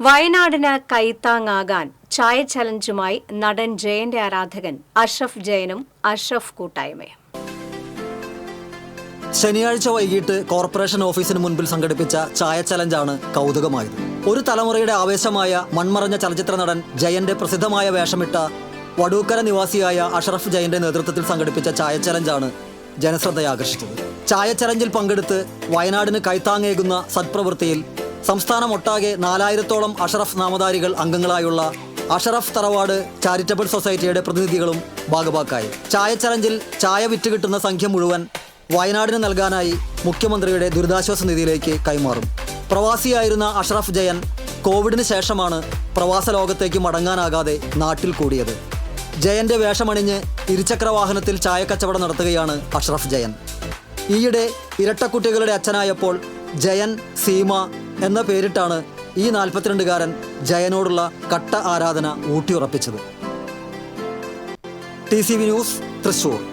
വയനാടിന് കൈത്താങ്ങാകാൻ ചായ ചലഞ്ചുമായി നടൻ ജയന്റെ ആരാധകൻ അഷഫ് ജയനും അഷഫ് കൂട്ടായ്മയും. ശനിയാഴ്ച വൈകിട്ട് കോർപ്പറേഷൻ ഓഫീസിന് മുൻപിൽ സംഘടിപ്പിച്ച ചായ ചലഞ്ചാണ് കൗതുകമായത്. ഒരു തലമുറയുടെ ആവേശമായ മൺമറഞ്ഞ ചലച്ചിത്ര നടൻ ജയന്റെ പ്രസിദ്ധമായ വേഷമിട്ട വടൂക്കര നിവാസിയായ അഷറഫ് ജയന്റെ നേതൃത്വത്തിൽ സംഘടിപ്പിച്ച ചായ ചലഞ്ചാണ് ജനശ്രദ്ധയെ ആകർഷിച്ചത് ചായ ചലഞ്ചിൽ പങ്കെടുത്ത് വയനാടിന് കൈത്താങ്ങേകുന്ന സത്പ്രവൃത്തിയിൽ സംസ്ഥാനമൊട്ടാകെ നാലായിരത്തോളം അഷറഫ് നാമധാരികൾ അംഗങ്ങളായുള്ള അഷറഫ് തറവാട് ചാരിറ്റബിൾ സൊസൈറ്റിയുടെ പ്രതിനിധികളും ഭാഗഭാക്കായി ചായ ചലഞ്ചിൽ ചായ വിറ്റ് കിട്ടുന്ന സംഖ്യ മുഴുവൻ വയനാടിന് നൽകാനായി മുഖ്യമന്ത്രിയുടെ ദുരിതാശ്വാസ നിധിയിലേക്ക് കൈമാറും. പ്രവാസിയായിരുന്ന അഷറഫ് ജയൻ കോവിഡിന് ശേഷമാണ് പ്രവാസ ലോകത്തേക്ക് മടങ്ങാനാകാതെ നാട്ടിൽ കൂടിയത്. ജയന്റെ വേഷമണിഞ്ഞ് ഇരുചക്ര വാഹനത്തിൽ ചായക്കച്ചവടം നടത്തുകയാണ് അഷ്റഫ് ജയൻ. ഈയിടെ ഇരട്ടക്കുട്ടികളുടെ അച്ഛനായപ്പോൾ ജയൻ സീമ എന്ന പേരിട്ടാണ് ഈ നാൽപ്പത്തിരണ്ടുകാരൻ ജയനോടുള്ള കട്ട ആരാധന ഊട്ടിയുറപ്പിച്ചത്. T C V news Thrissur